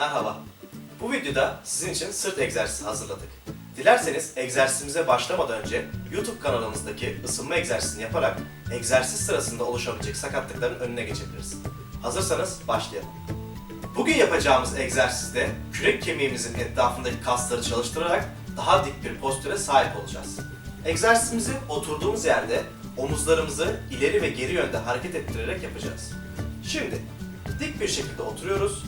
Merhaba. Bu videoda sizin için sırt egzersizi hazırladık. Dilerseniz egzersizimize başlamadan önce YouTube kanalımızdaki ısınma egzersizini yaparak egzersiz sırasında oluşabilecek sakatlıkların önüne geçebiliriz. Hazırsanız başlayalım. Bugün yapacağımız egzersizde kürek kemiğimizin etrafındaki kasları çalıştırarak daha dik bir postüre sahip olacağız. Egzersizimizi oturduğumuz yerde omuzlarımızı ileri ve geri yönde hareket ettirerek yapacağız. Şimdi dik bir şekilde oturuyoruz.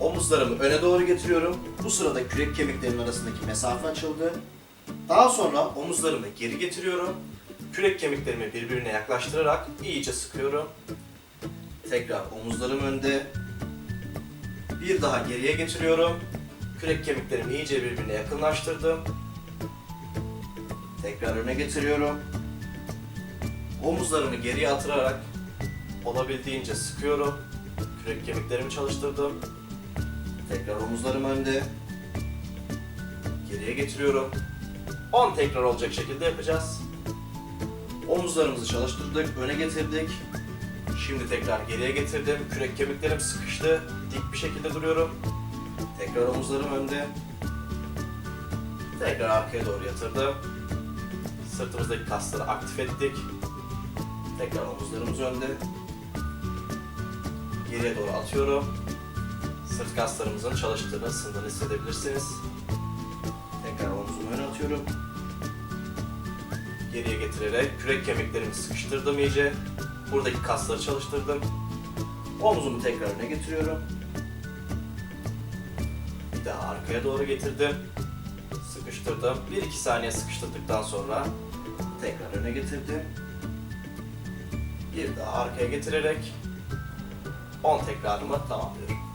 Omuzlarımı öne doğru getiriyorum. Bu sırada kürek kemiklerimin arasındaki mesafe açıldı. Daha sonra omuzlarımı geri getiriyorum. Kürek kemiklerimi birbirine yaklaştırarak iyice sıkıyorum. Tekrar omuzlarım önde. Bir daha geriye getiriyorum. Kürek kemiklerimi iyice birbirine yakınlaştırdım. Tekrar öne getiriyorum. Omuzlarımı geriye atırarak olabildiğince sıkıyorum. Kürek kemiklerimi çalıştırdım. Tekrar omuzlarım önde. Geriye getiriyorum. 10 tekrar olacak şekilde yapacağız. Omuzlarımızı çalıştırdık, öne getirdik. Şimdi tekrar geriye getirdim. Kürek kemiklerim sıkıştı. Dik bir şekilde duruyorum. Tekrar omuzlarım önde. Tekrar arkaya doğru yatırdım. Sırtımızdaki kasları aktif ettik. Tekrar omuzlarımız önde. Geriye doğru atıyorum. Sırt kaslarımızın çalıştığını, ısındığını hissedebilirsiniz. Tekrar omzumu öne atıyorum. Geriye getirerek kürek kemiklerimi sıkıştırdım iyice. Buradaki kasları çalıştırdım. Omzumu tekrar öne getiriyorum. Bir daha arkaya doğru getirdim. Sıkıştırdım. 1-2 saniye sıkıştırdıktan sonra tekrar öne getirdim. Bir daha arkaya getirerek 10 tekrarımı tamamlıyorum.